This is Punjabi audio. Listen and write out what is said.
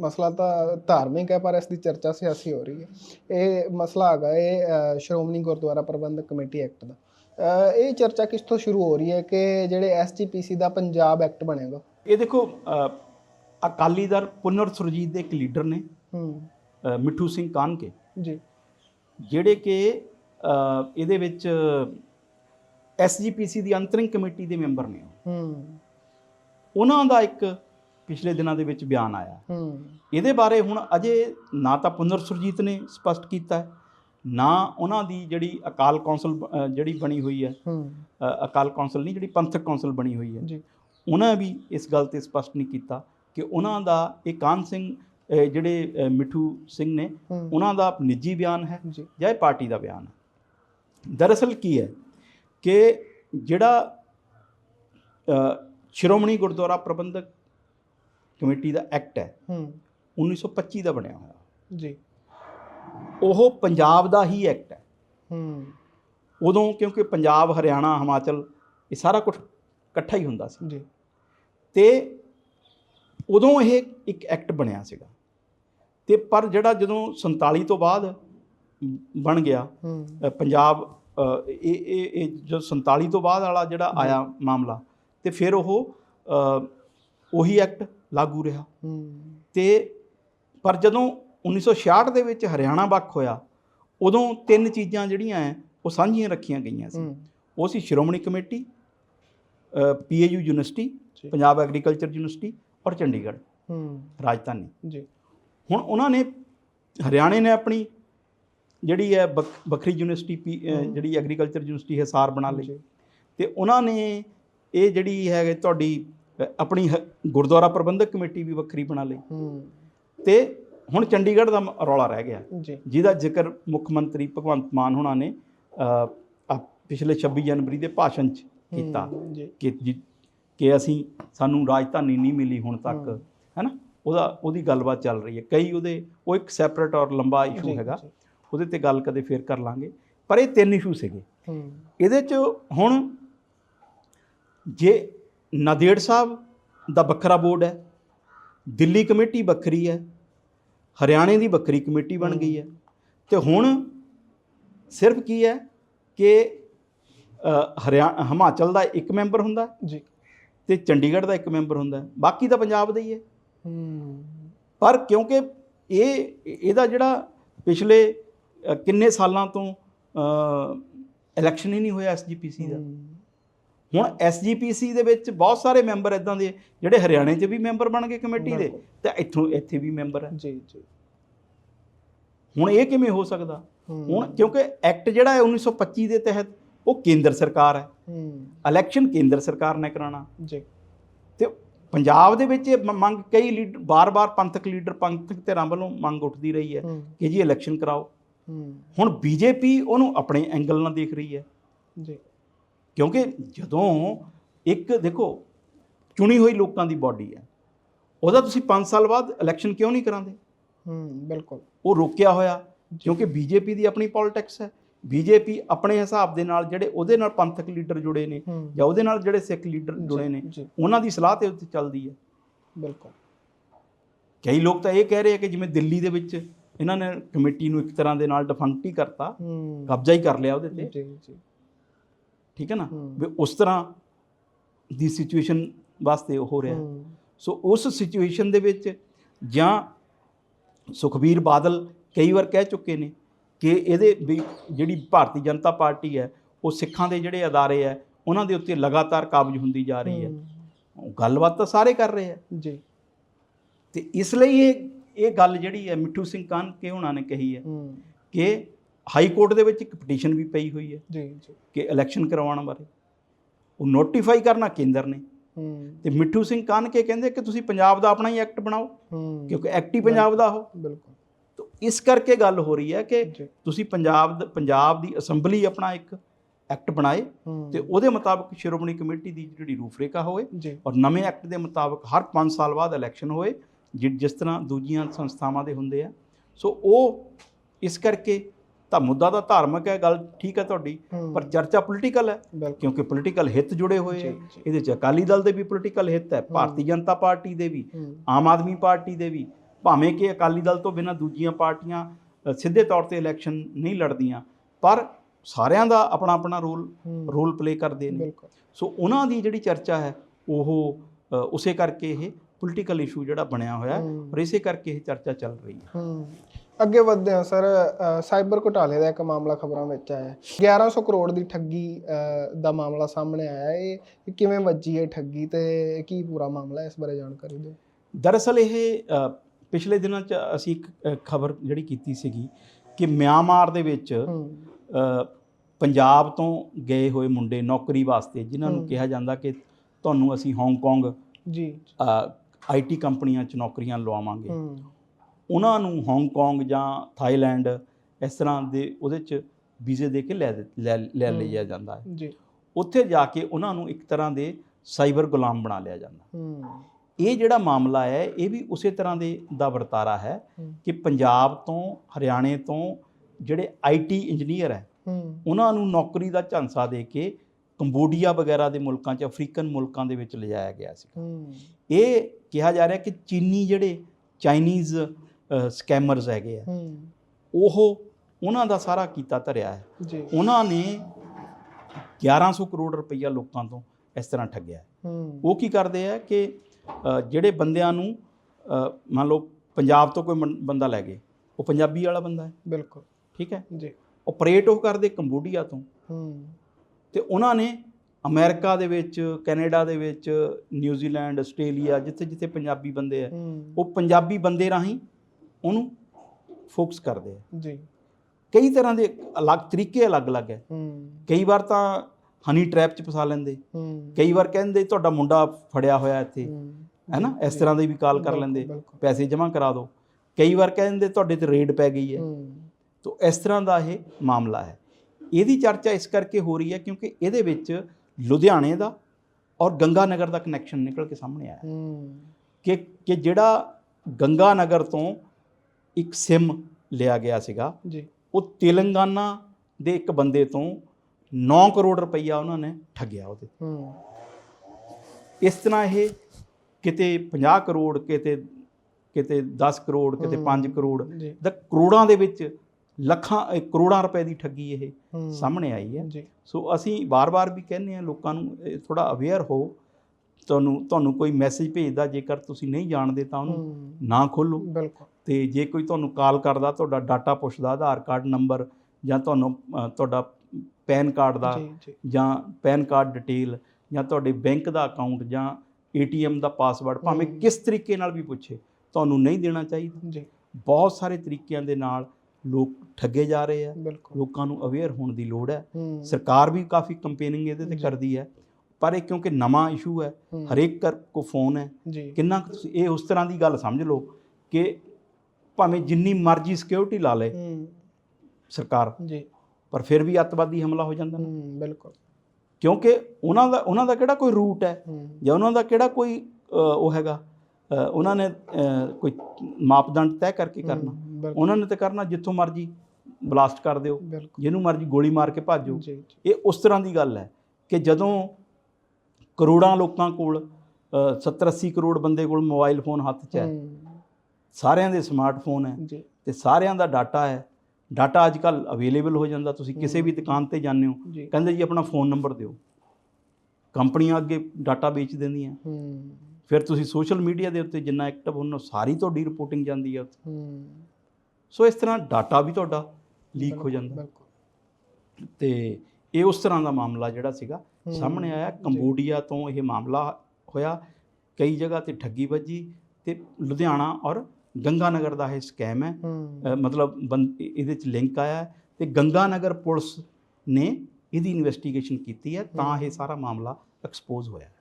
ਮਸਲਾ ਤਾਂ ਧਾਰਮਿਕ ਹੈ ਪਰ ਇਸ ਦੀ ਚਰਚਾ ਸਿਆਸੀ ਹੋ ਰਹੀ ਹੈ। ਇਹ ਮਸਲਾ ਹੈਗਾ ਇਹ ਸ਼੍ਰੋਮਣੀ ਗੁਰਦੁਆਰਾ ਪ੍ਰਬੰਧਕ ਕਮੇਟੀ ਐਕਟ ਦਾ। ਇਹ ਚਰਚਾ ਕਿਸ ਤੋਂ ਸ਼ੁਰੂ ਹੋ ਰਹੀ ਹੈ ਕਿ ਜਿਹੜੇ ਐਸਜੀਪੀਸੀ ਦਾ ਪੰਜਾਬ ਐਕਟ ਬਣੇਗਾ? ਇਹ ਦੇਖੋ ਅਕਾਲੀ ਦਲ ਪੁਨਰ ਸੁਰਜੀਤ ਦੇ ਇੱਕ ਲੀਡਰ ਨੇ ਹੂੰ। ਮਿੱਠੂ ਸਿੰਘ ਕਾਨਕੇ। ਜੀ। ਜਿਹੜੇ ਕਿ ਇਹਦੇ ਵਿੱਚ ਐਸਜੀਪੀਸੀ ਦੀ ਅੰਤਰਿੰਗ ਕਮੇਟੀ ਦੇ ਮੈਂਬਰ ਨੇ। ਹੂੰ। ਉਹਨਾਂ ਦਾ ਇੱਕ ਪਿਛਲੇ ਦਿਨਾਂ ਦੇ ਵਿੱਚ ਬਿਆਨ ਆਇਆ। ਹੂੰ। ਇਹਦੇ ਬਾਰੇ ਹੁਣ ਅਜੇ ਨਾ ਤਾਂ ਪੁਨਰ ਸੁਰਜੀਤ ਨੇ ਸਪਸ਼ਟ ਕੀਤਾ ਨਾ ਉਹਨਾਂ ਦੀ ਜਿਹੜੀ ਅਕਾਲ ਕੌਂਸਲ ਜਿਹੜੀ ਬਣੀ ਹੋਈ ਹੈ ਅਕਾਲ ਕੌਂਸਲ ਨਹੀਂ ਜਿਹੜੀ ਪੰਥਕ ਕੌਂਸਲ ਬਣੀ ਹੋਈ ਹੈ। ਜੀ। ਉਹਨਾਂ ਵੀ ਇਸ ਗੱਲ ਤੇ ਸਪਸ਼ਟ ਨਹੀਂ ਕੀਤਾ ਕਿ ਉਹਨਾਂ ਦਾ ਇਹ ਕਾਨ ਸਿੰਘ ਜਿਹੜੇ ਮਿੱਠੂ ਸਿੰਘ ਨੇ ਉਹਨਾਂ ਦਾ ਨਿੱਜੀ ਬਿਆਨ ਹੈ ਜੀ। ਇਹ ਪਾਰਟੀ ਦਾ ਬਿਆਨ ਹੈ। ਦਰਅਸਲ ਕੀ ਹੈ ਕਿ ਜਿਹੜਾ ਸ਼੍ਰੋਮਣੀ ਗੁਰਦੁਆਰਾ ਪ੍ਰਬੰਧਕ ਕਮੇਟੀ ਦਾ ਐਕਟ ਹੈ। ਹੂੰ। 1925 ਦਾ ਬਣਿਆ ਹੋਇਆ। ਜੀ। ਉਹ ਪੰਜਾਬ ਦਾ ਹੀ ਐਕਟ ਹੈ। ਹੂੰ। ਉਦੋਂ ਕਿਉਂਕਿ ਪੰਜਾਬ ਹਰਿਆਣਾ ਹਿਮਾਚਲ ਇਹ ਸਾਰਾ ਕੁਝ ਇਕੱਠਾ ਹੀ ਹੁੰਦਾ ਸੀ। ਜੀ। ਤੇ ਉਦੋਂ ਇਹ ਇੱਕ ਐਕਟ ਬਣਿਆ ਸੀਗਾ। ਤੇ ਪਰ ਜਿਹੜਾ ਜਦੋਂ 47 ਤੋਂ ਬਾਅਦ ਬਣ ਗਿਆ ਪੰਜਾਬ ਇਹ ਇਹ ਇਹ ਜੋ 47 ਤੋਂ ਬਾਅਦ ਵਾਲਾ ਜਿਹੜਾ ਆਇਆ ਮਾਮਲਾ ਤੇ ਫਿਰ ਉਹ ਉਹੀ ਐਕਟ ਲਾਗੂ ਰਿਹਾ। ਤੇ ਪਰ ਜਦੋਂ 1966 ਦੇ ਵਿੱਚ ਹਰਿਆਣਾ ਵੱਖ ਹੋਇਆ ਉਦੋਂ ਤਿੰਨ ਚੀਜ਼ਾਂ ਜਿਹੜੀਆਂ ਐ ਉਹ ਸਾਂਝੀਆਂ ਰੱਖੀਆਂ ਗਈਆਂ ਸੀ। ਉਹ ਸੀ Shiromani Committee PAU University. Punjab Agriculture University ਔਰ ਚੰਡੀਗੜ੍ਹ ਹੂੰ। ਰਾਜਧਾਨੀ। ਜੀ। ਹੁਣ ਉਹਨਾਂ ਨੇ ਹਰਿਆਣੇ ਨੇ ਆਪਣੀ ਜਿਹੜੀ ਹੈ ਵੱਖਰੀ ਯੂਨੀਵਰਸਿਟੀ। ਜਿਹੜੀ ਐਗਰੀਕਲਚਰ ਯੂਨੀਵਰਸਿਟੀ ਹਿਸਾਰ ਬਣਾ ਲਈ। ਤੇ ਉਹਨਾਂ ਨੇ ਇਹ ਜਿਹੜੀ ਹੈ ਤੁਹਾਡੀ ਆਪਣੀ ਗੁਰਦੁਆਰਾ ਪ੍ਰਬੰਧਕ ਕਮੇਟੀ ਵੀ ਵੱਖਰੀ ਬਣਾ ਲਈ। ਤੇ ਹੁਣ ਚੰਡੀਗੜ੍ਹ ਦਾ ਰੌਲਾ ਰਹਿ ਗਿਆ। ਜਿਹਦਾ ਜ਼ਿਕਰ ਮੁੱਖ ਮੰਤਰੀ ਭਗਵੰਤ ਮਾਨ ਹੋਣਾ ਨੇ ਪਿਛਲੇ 26 ਜਨਵਰੀ ਦੇ ਭਾਸ਼ਣ 'ਚ ਕੀਤਾ। ਕਿ ਕਿ ਅਸੀਂ ਸਾਨੂੰ ਰਾਜਧਾਨੀ ਨਹੀਂ ਮਿਲੀ ਹੁਣ ਤੱਕ। ਹੈਨਾ? ਉਹਦਾ ਉਹਦੀ ਗੱਲਬਾਤ ਚੱਲ ਰਹੀ ਹੈ। ਕਈ ਉਹਦੇ ਉਹ ਇੱਕ ਸੈਪਰੇਟ ਔਰ ਲੰਬਾ ਇਸ਼ੂ ਹੈਗਾ। ਉਹਦੇ ਤੇ ਗੱਲ ਕਦੇ ਫੇਰ ਕਰ ਲਾਂਗੇ। ਪਰ ਇਹ ਤਿੰਨ ਇਸ਼ੂ ਸੀਗੇ। ਇਹਦੇ 'ਚ ਹੁਣ ਜੇ ਨਾਦੇੜ ਸਾਹਿਬ ਦਾ ਵੱਖਰਾ ਬੋਰਡ ਹੈ ਦਿੱਲੀ ਕਮੇਟੀ ਵੱਖਰੀ ਹੈ ਹਰਿਆਣੇ ਦੀ ਵੱਖਰੀ ਕਮੇਟੀ ਬਣ ਗਈ ਹੈ ਤੇ ਹੁਣ ਸਿਰਫ ਕੀ ਹੈ ਕਿ ਹਰਿਆਣਾ ਹਿਮਾਚਲ ਦਾ ਇੱਕ ਮੈਂਬਰ ਹੁੰਦਾ ਜੀ ਤੇ ਚੰਡੀਗੜ੍ਹ ਦਾ ਇੱਕ ਮੈਂਬਰ ਹੁੰਦਾ ਬਾਕੀ ਤਾਂ ਪੰਜਾਬ ਦਾ ਹੀ ਹੈ ਪਰ ਕਿਉਂਕਿ ਇਹ ਇਹਦਾ ਜਿਹੜਾ ਪਿਛਲੇ ਕਿੰਨੇ ਸਾਲਾਂ ਤੋਂ ਇਲੈਕਸ਼ਨ ਹੀ ਨਹੀਂ ਹੋਇਆ ਐਸਜੀਪੀਸੀ ਦਾ ਹੁਣ ਐਸਜੀਪੀਸੀ ਦੇ ਵਿੱਚ ਬਹੁਤ ਸਾਰੇ ਮੈਂਬਰ ਇਦਾਂ ਦੇ ਜਿਹੜੇ ਹਰਿਆਣੇ 'ਚ ਵੀ ਮੈਂਬਰ ਬਣ ਗਏ ਕਮੇਟੀ ਦੇ। ਤੇ ਇੱਥੋਂ ਇੱਥੇ ਵੀ ਮੈਂਬਰ ਹੈ ਜੀ ਜੀ। ਹੁਣ ਇਹ ਕਿਵੇਂ ਹੋ ਸਕਦਾ? ਹੁਣ ਕਿਉਂਕਿ ਐਕਟ ਜਿਹੜਾ ਹੈ 1925 ਦੇ ਤਹਿਤ ਉਹ ਕੇਂਦਰ ਸਰਕਾਰ ਹੈ। ਇਲੈਕਸ਼ਨ ਕੇਂਦਰ ਸਰਕਾਰ ਨੇ ਕਰਾਉਣਾ। ਜੀ। ਤੇ ਪੰਜਾਬ ਦੇ ਵਿੱਚ ਇਹ ਮੰਗ ਕਈ ਲੀਡਰ ਬਾਰ-ਬਾਰ ਪੰਥਕ ਲੀਡਰ ਪੰਥਕ ਧਿਰਾਂ ਵੱਲੋਂ ਮੰਗ ਉੱਠਦੀ ਰਹੀ ਹੈ ਕਿ ਜੀ ਇਲੈਕਸ਼ਨ ਕਰਾਓ। ਹੁਣ ਬੀਜੇਪੀ ਉਹਨੂੰ ਆਪਣੇ ਐਂਗਲ ਨਾਲ ਦੇਖ ਰਹੀ ਹੈ। ਜੀ। ਕਿਉਂਕਿ ਜਦੋਂ ਇੱਕ ਦੇਖੋ ਚੁਣੀ ਹੋਈ ਲੋਕਾਂ ਦੀ ਬਾਡੀ ਹੈ। ਉਹਦਾ ਤੁਸੀਂ 5 ਸਾਲ ਬਾਅਦ ਇਲੈਕਸ਼ਨ ਕਿਉਂ ਨਹੀਂ ਕਰਾਉਂਦੇ ਹੂੰ ਬਿਲਕੁਲ। ਉਹ ਰੋਕਿਆ ਹੋਇਆ ਕਿਉਂਕਿ ਬੀਜੇਪੀ ਦੀ ਆਪਣੀ ਪੋਲਿਟਿਕਸ ਹੈ। ਬੀਜੇਪੀ ਆਪਣੇ ਹਿਸਾਬ ਦੇ ਨਾਲ ਜਿਹੜੇ ਉਹਦੇ ਨਾਲ ਪੰਥਕ ਲੀਡਰ ਜੁੜੇ ਨੇ ਜਾਂ ਉਹਦੇ ਨਾਲ ਜਿਹੜੇ ਸਿੱਖ ਲੀਡਰ ਜੁੜੇ ਨੇ ਉਹਨਾਂ ਦੀ ਸਲਾਹ ਤੇ ਉੱਤੇ ਚੱਲਦੀ ਹੈ। ਬਿਲਕੁਲ। ਕਈ ਲੋਕ ਤਾਂ ਇਹ ਕਹਿ ਰਹੇ ਆ ਕਿ ਜਿਵੇਂ ਦਿੱਲੀ ਦੇ ਵਿੱਚ ਇਹਨਾਂ ਨੇ ਕਮੇਟੀ ਨੂੰ ਇੱਕ ਤਰ੍ਹਾਂ ਦੇ ਨਾਲ ਡਿਫੰਕਟ ਹੀ ਕਰਤਾ ਕਬਜ਼ਾ ਹੀ ਕਰ ਲਿਆ ਉਹਦੇ ਤੇ। ਜੀ ਜੀ। ਠੀਕ ਹੈ ਨਾ। ਵੀ ਉਸ ਤਰ੍ਹਾਂ ਦੀ ਸਿਚੁਏਸ਼ਨ ਵਾਸਤੇ ਹੋ ਰਿਹਾ। ਸੋ ਉਸ ਸਿਚੁਏਸ਼ਨ ਦੇ ਵਿੱਚ ਜਾਂ ਸੁਖਬੀਰ ਬਾਦਲ ਕਈ ਵਾਰ ਕਹਿ ਚੁੱਕੇ ਨੇ ਕਿ ਇਹਦੇ ਵੀ ਜਿਹੜੀ ਭਾਰਤੀ ਜਨਤਾ ਪਾਰਟੀ ਹੈ ਉਹ ਸਿੱਖਾਂ ਦੇ ਜਿਹੜੇ ਅਦਾਰੇ ਹੈ ਉਹਨਾਂ ਦੇ ਉੱਤੇ ਲਗਾਤਾਰ ਕਾਬਜ ਹੁੰਦੀ ਜਾ ਰਹੀ ਹੈ। ਗੱਲਬਾਤ ਤਾਂ ਸਾਰੇ ਕਰ ਰਹੇ ਆ ਜੀ। ਤੇ ਇਸ ਲਈ ਇਹ ਇਹ ਗੱਲ ਜਿਹੜੀ ਹੈ ਮਿੱਠੂ ਸਿੰਘ ਕਾਨ ਕੇ ਉਹਨਾਂ ਨੇ ਕਹੀ ਹੂੰ। ਕਿ ਹਾਈ ਕੋਰਟ ਦੇ ਵਿੱਚ ਇੱਕ ਪਟੀਸ਼ਨ ਵੀ ਪਈ ਹੋਈ ਹੈ ਜੀ ਜੀ। ਕਿ ਇਲੈਕਸ਼ਨ ਕਰਵਾਉਣ ਬਾਰੇ। ਉਹ ਨੋਟੀਫਾਈ ਕਰਨਾ ਕੇਂਦਰ ਨੇ। ਹੂੰ। ਤੇ ਮਿੱਠੂ ਸਿੰਘ ਕਾਨ ਕੇ ਕਹਿੰਦੇ ਕਿ ਤੁਸੀਂ ਪੰਜਾਬ ਦਾ ਆਪਣਾ ਹੀ ਐਕਟ ਬਣਾਓ ਹੂੰ। ਕਿਉਂਕਿ ਐਕਟ ਹੀ ਪੰਜਾਬ ਦਾ ਉਹ। ਬਿਲਕੁਲ। ਤਾਂ ਇਸ ਕਰਕੇ ਗੱਲ ਹੋ ਰਹੀ ਹੈ ਕਿ ਤੁਸੀਂ ਪੰਜਾਬ ਪੰਜਾਬ ਦੀ ਅਸੈਂਬਲੀ ਆਪਣਾ ਇੱਕ ਐਕਟ ਬਣਾਏ ਹੂੰ। ਤੇ ਉਹਦੇ ਮੁਤਾਬਕ ਸ਼੍ਰੋਮਣੀ ਕਮੇਟੀ ਦੀ ਜਿਹੜੀ ਰੂਪਰੇਖਾ ਹੋਵੇ ਔਰ ਨਵੇਂ ਐਕਟ ਦੇ ਮੁਤਾਬਕ ਹਰ 5 ਸਾਲ ਬਾਅਦ ਇਲੈਕਸ਼ਨ ਹੋਏ ਜਿਸ ਤਰ੍ਹਾਂ ਦੂਜੀਆਂ ਸੰਸਥਾਵਾਂ ਦੇ ਹੁੰਦੇ ਆ। ਸੋ ਉਹ ਇਸ ਕਰਕੇ ਤਾਂ ਮੁੱਦਾ ਤਾਂ ਧਾਰਮਿਕ ਹੈ ਗੱਲ ਠੀਕ ਹੈ ਤੁਹਾਡੀ ਪਰ ਚਰਚਾ ਪੋਲੀਟੀਕਲ ਹੈ ਕਿਉਂਕਿ ਪੋਲੀਟੀਕਲ ਹਿੱਤ ਜੁੜੇ ਹੋਏ ਹੈ। ਇਹਦੇ ਚ ਅਕਾਲੀ ਦਲ ਦੇ ਵੀ ਪੋਲੀਟੀਕਲ ਹਿੱਤ ਹੈ ਭਾਰਤੀ ਜਨਤਾ ਪਾਰਟੀ ਦੇ ਵੀ ਆਮ ਆਦਮੀ ਪਾਰਟੀ ਦੇ ਵੀ। ਭਾਵੇਂ ਕਿ ਅਕਾਲੀ ਦਲ ਤੋਂ ਬਿਨਾਂ ਦੂਜੀਆਂ ਪਾਰਟੀਆਂ ਸਿੱਧੇ ਤੌਰ ਤੇ ਇਲੈਕਸ਼ਨ ਨਹੀਂ ਲੜਦੀਆਂ ਪਰ ਸਾਰਿਆਂ ਦਾ ਆਪਣਾ ਆਪਣਾ ਰੋਲ ਰੋਲ ਪਲੇ ਕਰਦੇ ਨੇ। ਸੋ ਉਹਨਾਂ ਦੀ ਜਿਹੜੀ ਚਰਚਾ ਹੈ ਉਹ ਉਸੇ ਕਰਕੇ ਇਹ ਪੋਲੀਟੀਕਲ ਇਸ਼ੂ ਜਿਹੜਾ ਬਣਿਆ ਹੋਇਆ ਹੈ। ਔਰ ਇਸੇ ਕਰਕੇ ਇਹ ਚਰਚਾ ਚੱਲ ਰਹੀ ਹੂੰ। ਅੱਗੇ ਵਧਦੇ ਹਾਂ ਸਰ ਸਾਈਬਰ ਘੁਟਾਲੇ ਦਾ ਇੱਕ ਮਾਮਲਾ ਖਬਰਾਂ ਵਿੱਚ ਆਇਆ ਹੈ। 1100 ਕਰੋੜ ਦੀ ਠੱਗੀ ਦਾ ਮਾਮਲਾ ਸਾਹਮਣੇ ਆਇਆ ਇਹ ਕਿਵੇਂ ਵੱਜੀ ਹੈ ਠੱਗੀ ਤੇ ਕੀ ਪੂਰਾ ਮਾਮਲਾ ਇਸ ਬਾਰੇ ਜਾਣਕਾਰੀ ਦਿਓ। ਦਰਅਸਲ ਇਹ ਪਿਛਲੇ ਦਿਨਾਂ 'ਚ ਅਸੀਂ ਇੱਕ ਖਬਰ ਜਿਹੜੀ ਕੀਤੀ ਸੀਗੀ ਕਿ ਮਿਆਂਮਾਰ ਦੇ ਵਿੱਚ ਪੰਜਾਬ ਤੋਂ ਗਏ ਹੋਏ ਮੁੰਡੇ ਨੌਕਰੀ ਵਾਸਤੇ ਜਿਨ੍ਹਾਂ ਨੂੰ। ਕਿਹਾ ਜਾਂਦਾ ਕਿ ਤੁਹਾਨੂੰ ਅਸੀਂ ਹਾਂਗਕਾਂਗ ਜੀ। ਆਈਟੀ ਕੰਪਨੀਆਂ 'ਚ ਨੌਕਰੀਆਂ ਲਵਾਵਾਂਗੇ। ਉਹਨਾਂ ਨੂੰ ਹਾਂਗਕਾਂਗ ਜਾਂ ਥਾਈਲੈਂਡ ਇਸ ਤਰ੍ਹਾਂ ਦੇ ਉਹਦੇ 'ਚ ਵੀਜ਼ੇ ਦੇ ਕੇ ਲੈ ਲੈ। ਲਿਆ ਜਾਂਦਾ ਹੈ। ਜੀ। ਉੱਥੇ ਜਾ ਕੇ ਉਹਨਾਂ ਨੂੰ ਇੱਕ ਤਰ੍ਹਾਂ ਦੇ ਸਾਈਬਰ ਗੁਲਾਮ ਬਣਾ ਲਿਆ ਜਾਂਦਾ। ਹੂੰ। ਇਹ ਜਿਹੜਾ ਮਾਮਲਾ ਹੈ ਇਹ ਵੀ ਉਸੇ ਤਰ੍ਹਾਂ ਦੇ ਦਾ ਵਰਤਾਰਾ ਹੈ। ਕਿ ਪੰਜਾਬ ਤੋਂ ਹਰਿਆਣੇ ਤੋਂ ਜਿਹੜੇ ਆਈਟੀ ਇੰਜੀਨੀਅਰ ਹੈ ਉਹਨਾਂ ਨੂੰ ਨੌਕਰੀ ਦਾ ਝਾਂਸਾ ਦੇ ਕੇ ਕੰਬੋਡੀਆ ਵਗੈਰਾ ਦੇ ਮੁਲਕਾਂ 'ਚ ਅਫਰੀਕਨ ਮੁਲਕਾਂ ਦੇ ਵਿੱਚ ਲਿਜਾਇਆ ਗਿਆ ਸੀ ਇਹ ਕਿਹਾ ਜਾ ਰਿਹਾ ਕਿ ਚੀਨੀ ਜਿਹੜੇ ਚਾਈਨੀਜ਼ ਸਕੈਮਰਸ ਹੈਗੇ ਆ। ਉਹ ਉਹਨਾਂ ਦਾ ਸਾਰਾ ਕੀਤਾ ਧਰਿਆ ਹੈ। ਜੀ। ਉਹਨਾਂ ਨੇ 1100 ਕਰੋੜ ਰੁਪਈਆ ਲੋਕਾਂ ਤੋਂ ਇਸ ਤਰ੍ਹਾਂ ਠੱਗਿਆ ਉਹ ਕੀ ਕਰਦੇ ਆ ਕਿ ਜਿਹੜੇ ਬੰਦਿਆਂ ਨੂੰ ਮੰਨ ਲਓ ਪੰਜਾਬ ਤੋਂ ਕੋਈ ਬੰਦਾ ਲੈ ਗਏ ਉਹ ਪੰਜਾਬੀ ਵਾਲਾ ਬੰਦਾ ਹੈ। ਬਿਲਕੁਲ। ਠੀਕ ਹੈ? ਜੀ। ਆਪਰੇਟ ਉਹ ਕਰਦੇ ਕੰਬੋਡੀਆ ਤੋਂ। ਹੂੰ। ਤੇ ਉਹਨਾਂ ਨੇ ਅਮਰੀਕਾ ਦੇ ਵਿੱਚ ਕੈਨੇਡਾ ਦੇ ਵਿੱਚ ਨਿਊਜ਼ੀਲੈਂਡ ਆਸਟ੍ਰੇਲੀਆ ਜਿੱਥੇ ਜਿੱਥੇ ਪੰਜਾਬੀ ਬੰਦੇ ਆ ਉਹ ਪੰਜਾਬੀ ਬੰਦੇ ਰਾਹੀਂ ਉਹਨੂੰ ਫੋਕਸ ਕਰਦੇ ਆ। ਜੀ। ਕਈ ਤਰ੍ਹਾਂ ਦੇ ਅਲੱਗ ਤਰੀਕੇ ਅਲੱਗ-ਅਲੱਗ ਹੈ। ਹੂੰ। ਕਈ ਵਾਰ ਤਾਂ ਹਨੀ ਟ੍ਰੈਪ 'ਚ ਫਸਾ ਲੈਂਦੇ। ਹੂੰ। ਕਈ ਵਾਰ ਕਹਿੰਦੇ ਤੁਹਾਡਾ ਮੁੰਡਾ ਫੜਿਆ ਹੋਇਆ ਇੱਥੇ। ਹੂੰ, ਨਾ ਇਸ ਤਰ੍ਹਾਂ ਦੇ ਵੀ ਕਾਲ ਕਰ ਲੈਂਦੇ। ਪੈਸੇ ਜਮ੍ਹਾਂ ਕਰਾ ਦਿਓ। ਕਈ ਵਾਰ ਕਹਿੰਦੇ ਤੁਹਾਡੇ ਤੇ ਰੇਡ ਪੈ ਗਈ ਹੈ। ਹੂੰ। ਤੋ ਇਸ ਤਰ੍ਹਾਂ ਦਾ ਇਹ ਮਾਮਲਾ ਹੈ। ਇਹਦੀ ਚਰਚਾ ਇਸ ਕਰਕੇ ਹੋ ਰਹੀ ਹੈ ਕਿਉਂਕਿ ਇਹਦੇ ਵਿੱਚ ਲੁਧਿਆਣੇ ਦਾ ਔਰ ਗੰਗਾ ਨਗਰ ਦਾ ਕਨੈਕਸ਼ਨ ਨਿਕਲ ਕੇ ਸਾਹਮਣੇ ਆਇਆ। ਹੂੰ। ਕਿ ਕਿ ਜਿਹੜਾ ਗੰਗਾ ਨਗਰ ਤੋਂ ਇੱਕ ਸਿਮ ਲਿਆ ਗਿਆ ਸੀਗਾ। ਜੀ। ਉਹ ਤੇਲੰਗਾਨਾ ਦੇ ਇੱਕ ਬੰਦੇ ਤੋਂ 9 ਕਰੋੜ ਰੁਪਈਆ ਉਹਨਾਂ ਨੇ ਠੱਗਿਆ ਉਹਦੇ। ਹੂੰ। ਇਸ ਤਰ੍ਹਾਂ ਇਹ ਕਿਤੇ 50 ਕਰੋੜ ਕਿਤੇ ਕਿਤੇ 10 ਕਰੋੜ ਕਿਤੇ 5 ਹੂੰ। ਕਰੋੜ ਦਾ ਕਰੋੜਾਂ ਦੇ ਵਿੱਚ ਲੱਖਾਂ ਕਰੋੜਾਂ ਰੁਪਏ ਦੀ ਠੱਗੀ ਇਹ ਸਾਹਮਣੇ ਆਈ ਹੈ। ਸੋ ਅਸੀਂ ਵਾਰ-ਵਾਰ ਵੀ ਕਹਿੰਦੇ ਹਾਂ ਲੋਕਾਂ ਨੂੰ ਥੋੜਾ ਅਵੇਅਰ ਹੋ ਤੁਹਾਨੂੰ ਤੁਹਾਨੂੰ ਕੋਈ ਮੈਸੇਜ ਭੇਜਦਾ ਜੇਕਰ ਤੁਸੀਂ ਨਹੀਂ ਜਾਣਦੇ ਤਾਂ ਉਹਨੂੰ ਨਾ ਖੋਲੋ ਬਿਲਕੁਲ। ਤੇ ਜੇ ਕੋਈ ਤੁਹਾਨੂੰ ਕਾਲ ਕਰਦਾ ਤੁਹਾਡਾ ਡਾਟਾ ਪੁੱਛਦਾ ਆਧਾਰ ਕਾਰਡ ਨੰਬਰ ਜਾਂ ਤੁਹਾਨੂੰ ਤੁਹਾਡਾ ਪੈਨ ਕਾਰਡ ਦਾ ਜੀ ਪੈਨ ਕਾਰਡ ਡਿਟੇਲ ਜਾਂ ਤੁਹਾਡੇ ਬੈਂਕ ਦਾ ਅਕਾਊਂਟ ਜਾਂ ਏਟੀਐਮ ਦਾ ਪਾਸਵਰਡ ਭਾਵੇਂ। ਕਿਸ ਤਰੀਕੇ ਨਾਲ ਵੀ ਪੁੱਛੇ ਤੁਹਾਨੂੰ ਨਹੀਂ ਦੇਣਾ ਚਾਹੀਦਾ। ਜੀ। ਬਹੁਤ ਸਾਰੇ ਤਰੀਕਿਆਂ ਦੇ ਨਾਲ ਲੋਕ ਠੱਗੇ ਜਾ ਰਹੇ ਆ। ਲੋਕਾਂ ਨੂੰ ਅਵੇਅਰ ਹੋਣ ਦੀ ਲੋੜ ਹੈ। ਸਰਕਾਰ ਵੀ ਕਾਫੀ ਕੰਪੇਨਿੰਗ ਇਹਦੇ ਤੇ। ਕਰਦੀ ਹੈ। ਪਰ ਇਹ ਕਿਉਂਕਿ ਨਵਾਂ ਇਸ਼ੂ ਹੈ ਹਰੇਕ ਕਰ ਕੋ ਫੋਨ ਹੈ। ਕਿੰਨਾ ਤੁਸੀਂ ਇਹ ਉਸ ਤਰ੍ਹਾਂ ਦੀ ਗੱਲ ਸਮਝ ਲਓ ਕਿ ਭਾਵੇਂ ਜਿੰਨੀ ਮਰਜ਼ੀ ਸਿਕਿਉਰਿਟੀ ਲਾ ਲੇ ਸਰਕਾਰ। ਜੀ। ਪਰ ਫਿਰ ਵੀ ਅੱਤਵਾਦੀ ਹਮਲਾ ਹੋ ਜਾਂਦਾ ਨਾ। ਬਿਲਕੁਲ। ਕਿਉਂਕਿ ਉਹਨਾਂ ਦਾ ਉਹਨਾਂ ਦਾ ਕਿਹੜਾ ਕੋਈ ਰੂਟ ਹੈ? ਜਾਂ ਉਹਨਾਂ ਦਾ ਕਿਹੜਾ ਕੋਈ ਉਹ ਹੈਗਾ ਉਹਨਾਂ ਨੇ ਕੋਈ ਮਾਪਦੰਡ ਤੈਅ ਕਰਕੇ ਕਰਨਾ। ਉਹਨਾਂ ਨੇ ਤਾਂ ਕਰਨਾ ਜਿੱਥੋਂ ਮਰਜ਼ੀ ਬਲਾਸਟ ਕਰ ਦਿਓ। ਜਿਹਨੂੰ ਮਰਜ਼ੀ ਗੋਲੀ ਮਾਰ ਕੇ ਭਾਜੋ ਇਹ ਉਸ ਤਰ੍ਹਾਂ ਦੀ ਗੱਲ ਹੈ ਕਿ ਜਦੋਂ ਕਰੋੜਾਂ ਲੋਕਾਂ ਕੋਲ 70 80 ਕਰੋੜ ਬੰਦੇ ਕੋਲ ਮੋਬਾਈਲ ਫੋਨ ਹੱਥ 'ਚ ਹੈ। ਹੂੰ, ਸਾਰਿਆਂ ਦੇ ਸਮਾਰਟਫੋਨ ਹੈ ਜੀ। ਤੇ ਸਾਰਿਆਂ ਦਾ ਡਾਟਾ ਹੈ। ਡਾਟਾ ਅੱਜ ਕੱਲ ਅਵੇਲੇਬਲ ਹੋ ਜਾਂਦਾ। ਤੁਸੀਂ ਕਿਸੇ ਵੀ ਦੁਕਾਨ ਤੇ ਜਾਂਦੇ ਹੋ ਕਹਿੰਦੇ ਜੀ ਆਪਣਾ ਫੋਨ ਨੰਬਰ ਦਿਓ। ਕੰਪਨੀਆਂ ਅੱਗੇ ਡਾਟਾ ਵੇਚ ਦਿੰਦੀਆਂ। ਹੂੰ। ਫਿਰ ਤੁਸੀਂ ਸੋਸ਼ਲ ਮੀਡੀਆ ਦੇ ਉੱਤੇ ਜਿੰਨਾ ਐਕਟਿਵ ਹੁੰਦੇ ਹੋ ਸਾਰੀ ਤੁਹਾਡੀ ਰਿਪੋਰਟਿੰਗ ਜਾਂਦੀ ਹੈ ਉੱਥੇ। ਹੂੰ। ਸੋ ਇਸ ਤਰ੍ਹਾਂ ਡਾਟਾ ਵੀ ਤੁਹਾਡਾ ਲੀਕ ਹੋ ਜਾਂਦਾ। ਬਿਲਕੁਲ। ਤੇ ਇਹ ਉਸ ਤਰ੍ਹਾਂ ਦਾ ਮਾਮਲਾ ਜਿਹੜਾ ਸੀਗਾ ਸਾਹਮਣੇ ਆਇਆ। ਕੰਬੋਡੀਆ ਤੋਂ ਇਹ ਮਾਮਲਾ ਹੋਇਆ ਕਈ ਜਗ੍ਹਾ ਤੇ ਠੱਗੀ ਵੱਜੀ ਤੇ ਲੁਧਿਆਣਾ ਔਰ ਗੰਗਾ ਨਗਰ ਦਾ ਇਹ ਸਕੈਮ ਹੈ ਮਤਲਬ ਇਹਦੇ ਚ ਲਿੰਕ ਆਇਆ ਤੇ ਗੰਗਾ ਨਗਰ ਪੁਲਿਸ ਨੇ ਇਹਦੀ ਇਨਵੈਸਟੀਗੇਸ਼ਨ ਕੀਤੀ ਹੈ ਤਾਂ। ਇਹ ਸਾਰਾ ਮਾਮਲਾ ਐਕਸਪੋਜ਼ ਹੋਇਆ